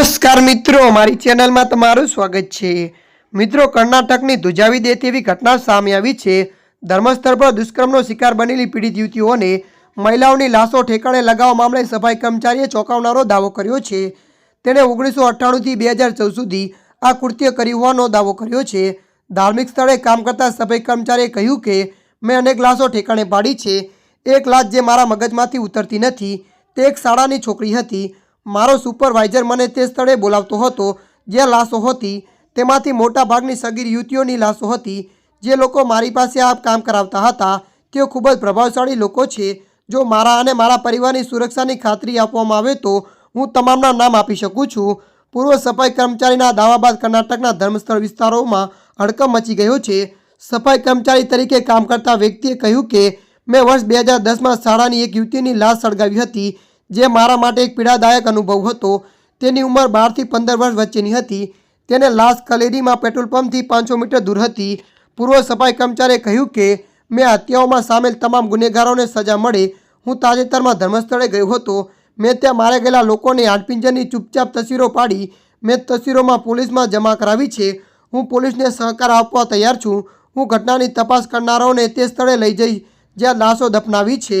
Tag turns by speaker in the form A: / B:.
A: નમસ્કાર મિત્રો, મારી ચેનલમાં તમારું સ્વાગત છે. મિત્રો, કર્ણાટકની ધુજાવી દે તેવી ઘટના સામે આવી છે. ધર્મસ્થળ પર દુષ્કર્મનો શિકાર બનેલી પીડિત યુવતીઓને મહિલાઓની લાશો ઠેકાણે લગાવવા મામલે સફાઈ કર્મચારીએ ચોંકાવનારો દાવો કર્યો છે. તેણે ઓગણીસો અઠ્ઠાણુંથી બે હજાર ચૌદ સુધી આ કૃત્ય કર્યું હોવાનો દાવો કર્યો છે. ધાર્મિક સ્થળે કામ કરતા સફાઈ કર્મચારીએ કહ્યું કે, મેં અનેક લાશો ઠેકાણે પાડી છે. એક લાશ જે મારા મગજમાંથી ઉતરતી નથી. તે એક શાળાની છોકરી હતી. મારો સુપરવાઇઝર મને તે સ્થળે બોલાવતો હતો, જ્યાં લાશો હતી. તેમાંથી મોટાભાગની સગીર યુવતીઓની લાશો હતી. જે લોકો મારી પાસે આ કામ કરાવતા હતા. તેઓ ખૂબ જ પ્રભાવશાળી લોકો છે. જો મારા અને મારા પરિવારની સુરક્ષાની ખાતરી આપવામાં આવે તો હું તમામના નામ આપી શકું છું. પૂર્વ સફાઈ કર્મચારીના દાવા બાદ કર્ણાટકના ધર્મસ્થળ વિસ્તારોમાં હડકંપ મચી ગયો છે. સફાઈ કર્મચારી તરીકે કામ કરતા વ્યક્તિએ કહ્યું કે, મેં વર્ષ બે હજાર દસમાં શાળાની એક યુવતીની લાશ સળગાવી હતી. જે મારા માટે એક પીડાદાયક અનુભવ હતો. તેની ઉંમર બારથી પંદર વર્ષ વચ્ચેની હતી. તેને લાશ કલેરીમાં પેટ્રોલ પંપથી પાંચસો મીટર દૂર હતી. પૂર્વ સફાઈ કર્મચારીએ કહ્યું કે, મેં હત્યાઓમાં સામેલ તમામ ગુનેગારોને સજા મળે. હું તાજેતરમાં ધર્મસ્થળે ગયો હતો. મેં ત્યાં મારે ગયેલા લોકોને હાડપિંજરની ચૂપચાપ તસવીરો પાડી. મેં તસવીરોમાં પોલીસમાં જમા કરાવી છે. હું પોલીસને સહકાર આપવા તૈયાર છું. હું ઘટનાની તપાસ કરનારાઓને તે સ્થળે લઈ જઈ, જ્યાં લાશો દફનાવી છે.